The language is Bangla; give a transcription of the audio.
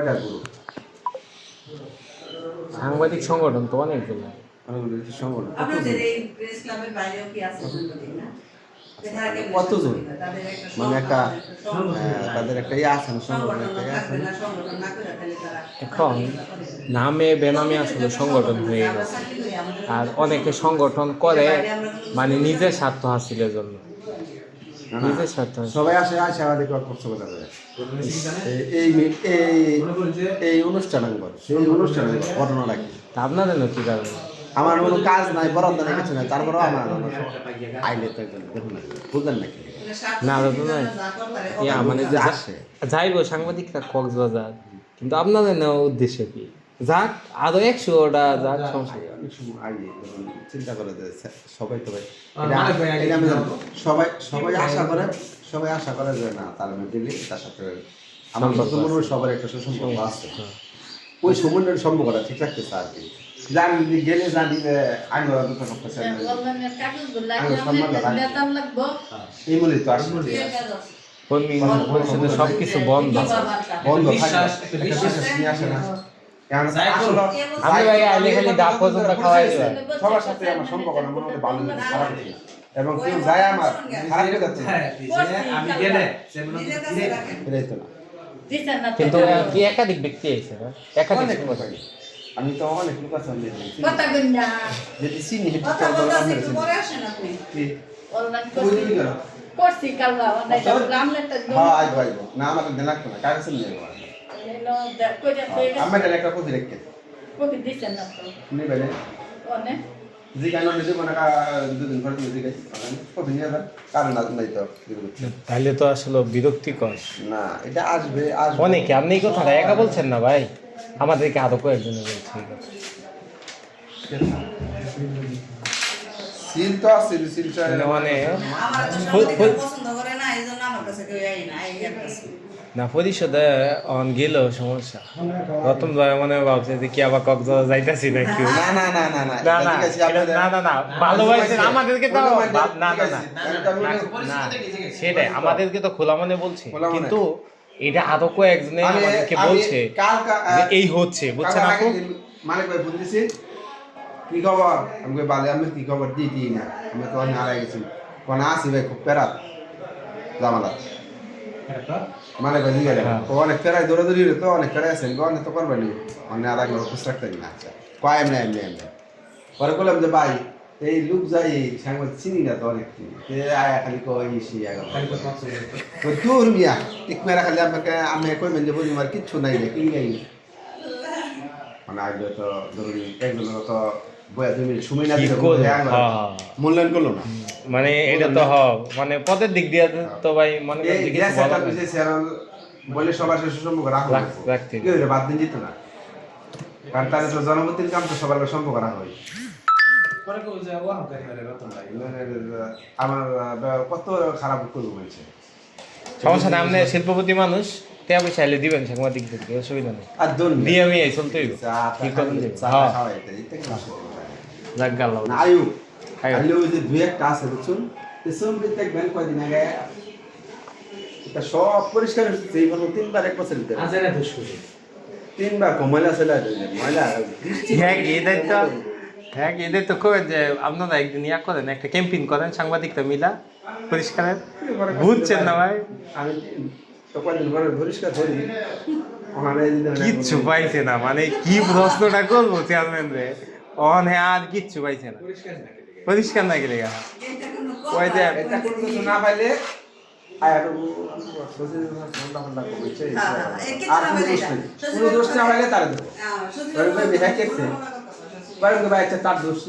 কয়টা গ্রুপ সাংবাদিক সংগঠন তো অনেকগুলো অনেকগুলো সংগঠন। আপনাদের কতজন? এই প্রেস ক্লাবের বাইরেও কি আছে সাংবাদিক না? যেখানে আগে কতজন? মানে একটা তাদের একটা ইয়ে আছে না সংগঠন একটা ইয়ে আছে। এখন নামে বেনামে আসলে সংগঠন হয়ে গেছে। আর অনেকে সংগঠন করে মানে নিজের স্বার্থ হাসিলের জন্য। সবাই আসে আসে এই- এই অনুষ্ঠান সেই আপনাদের কি কারণ আমার কোনো কাজ নাই বরাদ্দ নাই কিছু নাই তারপরেও আমার আইলে তো দেখুন না বুঝলেন নাকি? না ইয়া মানে যে আসে। যাইবো সাংবাদিকরা কক্সবাজার। কিন্তু আপনাদের নেওয়া উদ্দেশ্য কি? যাক আরও একশোটা যাক সমস্যা অনেক সময় আগে চিন্তা করে যে সবাই তো ভাই। সবাই সবাই আশা করে সবাই আশা করে যে না তার মেন্টালি তার সাথে আমার সম্পর্ক তো মনে হয় সবার একটা সুসম্পর্ক আছে। ওই সমন্বয়ের সম্পর্কটা ঠিক রাখতেছে আর কি। জানি গেলে জানি যে আমি ওরা দুটো করতেছে অনলাইনের সম্মান আপনার রাখি। এই বলি তো আসলে কর্মী পরিষদে সবকিছু বন্ধ। বন্ধ। একটা বিশ্বাস নিয়ে আসে না। আমি ভাই আইলে খালি ডাক পর্যন্ত খাওয়াই দেবেন সবার সাথে আমার সম্পর্কটা মনে হতে ভালো লাগে, খারাপ লাগে না। এবং কেউ যায় আমার খারাপ হয়ে যাচ্ছে না। আমি গেলে তো না দিচ্ছেন না তো কিন্তু কি একাধিক ব্যক্তি আছে একাধিক অনেক লোক আছে। আমি তো অনেক লোক যদি চিনি রামনেটা হ্যাঁ। না, না, কাগজ নিয়ে আমি। কইরা একটা কপি রেখে। না তো নিবে না? অনে জিগানো নিজে মনে দুদিন পরে তুমি জিগাই। আমি নিয়ে যাবেন। কারণ না- নাই তো, তাহলে তো আসলে বিরক্তিকর না, এটা আসবে, আসবে। অনেকে আপনি এই কথাটা একা বলছেন না ভাই আমাদেরকে আরও কয়েকজনে বলছে এই কথা। সিল তো আছে, সিলটা- মানে মানে পছন্দ করে না না পরিষদে অন গেলেও সমস্যা প্রথম ধরে মনে ভাবছে যে কি আবার কক্সবাজার যাইতাছি নাকি না, না, না, না, না, না না না না না ভালোবাসেন আমাদেরকে তো খোলা মনে- না না না সেটাই আমাদেরকে তো খোলা মনে বলছে কিন্তু এটা আরও কয়েকজনে আমাদেরকে বলছে যে এই হচ্ছে বুঝছেন আপু আগে দিন মালিক ভাই ফোন দিছি কি খবর আমি কই বালে আমি কি খবর দি দি না আমি তো হারাই গেছি কোন আসি ভাই খুব পেরাত জামালা দিকে হ্যাঁ। ও অনেক পেরাই দৌড়ে দৌড়ি তো অনেক পেরাই আছেন গো অনেক তো করবেন অনেক আধা কিলো খুশ রাখতে না আচ্ছা কয় এমনি এমনি এমনি পরে বললাম যে ভাই এই লোক যাই সাংবাদিক চিনি না তো অনেক আয়া খালি কই ইসি আগে দূর মিয়া ঠিক মেরা খালি আমাকে আমি কই মেন যে বলি মার কিচ্ছু নাই রে কি নাই মানে আগে তো ধরুন একজনের তো সময় না হ্যাঁ। মূল্যায়ন করল না। মানে এটা তো হ মানে পদের দিক দিয়ে তো ভাই মনে বলা সবার শেষে সম্পর্ক রাখা রাখ- রাখতে কি হইল বাদ দিন যেত না। কারণ তাদের তো জনগতির কাম তো সবার সম্পর্ক রাখা হয়। আমার আহ, কত খারাপ করব বলছে। সমস্যা না আপনি শিল্পপতি মানুষ টেয়া পয়সা চাইলে দিবেন সাংবাদিকদেরকে অসুবিধা নেই। আর দিয়ে আমি এই চলতে কি করেন? যে হ্যাঁ খাওয়াই দেয়, এতে কোনো অসুবিধা নাই। যাক গাল না, আয়ু। ওই যে দুই একটা আছে বুঝছুন দেখবেন কয়দিন আগে। এটা সব পরিষ্কার হচ্ছে এই তিনবার এক বছর ভিতরে তিনবার কম ময়লা চলে আসে ময়লা হ্যাঁ এদের তো হ্যাঁ এদের তো কবেন যে আপনারা একদিন ইয়া করেন একটা ক্যাম্পিং করেন সাংবাদিকরা মিলা পরিষ্কারের। বুঝছেন না ভাই? আমি পরিষ্কার করি। ওখানে এই কিচ্ছু পাইছে না মানে কি প্রশ্নটা করব চেয়ারম্যান রে? অনে আর কিচ্ছু পাইছে না। পরিষ্কার না গেলে ওই যে কিছু না পাইলে হ্যাঁ, হ্যাঁ, কোনো পাইলে দোষ নেই। কোনো দোষ না তার হ্যাঁ, হ্যাঁ তার দোষ